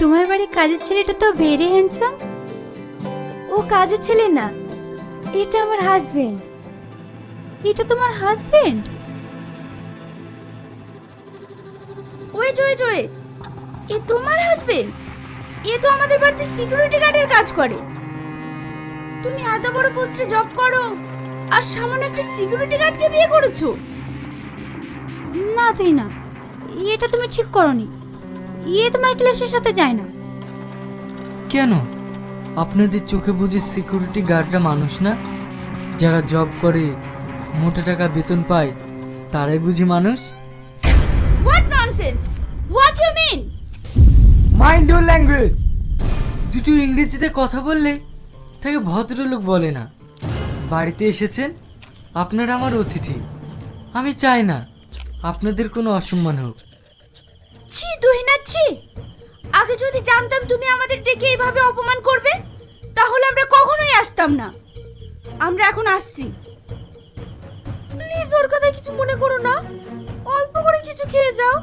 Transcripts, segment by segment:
তোমার বাড়ির কাজের ছেলেটা তো ভেরি হ্যান্ডসাম ও কাজের ছেলে না, এটা আমার হাজবেন্ড এটা তোমার হাজবেন্ড ওয়েট ওয়েট ওয়েট এ তোমার হাজবেন্ড এ তো আমাদের বাড়িতে সিকিউরিটি গার্ডের কাজ করে। তুমি এত বড় পোস্টে জব করো, আর সামান্য একটা সিকিউরিটি গার্ডকে বিয়ে করেছ? না, তুই না, এটা তুমি ঠিক করনি। ইয়ে তোমার ক্লাসের সাথে যায় না। কেন? আপনাদের চোখে বুঝি সিকিউরিটি গার্ডরা মানুষ না? যারা জব করে মোটা টাকা বেতন পায় তারাই বুঝি মানুষ? What nonsense what you mean mind your language দুটো ইংরেজিতে কথা বললে তাকে ভদ্রলোক বলে না। বাড়িতে এসেছেন? আপনারা আমার অতিথি। আমি চাই না। আপনাদের কোনো অসম্মান হোক। ছি তুহিনা ছি। আগে যদি জানতাম তুমি আমাদের ডেকে এইভাবে অপমান করবে তাহলে আমরা কখনোই আসতাম না। আমরা এখন আসছি। প্লিজ ওর কথা কিছু মনে করো না। অল্প করে কিছু খেয়ে যাও।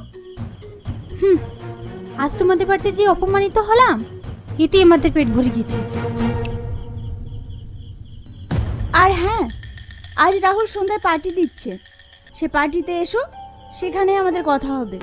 হুম আজ তোমাদের বাড়িতে যে অপমানিত হলাম এতে আমাদের পেট ভরে গেছে। আর হ্যাঁ আজ রাহুল সন্ধ্যায় পার্টি দিচ্ছে। সে পার্টিতে এসো সেখানে আমাদের কথা হবে।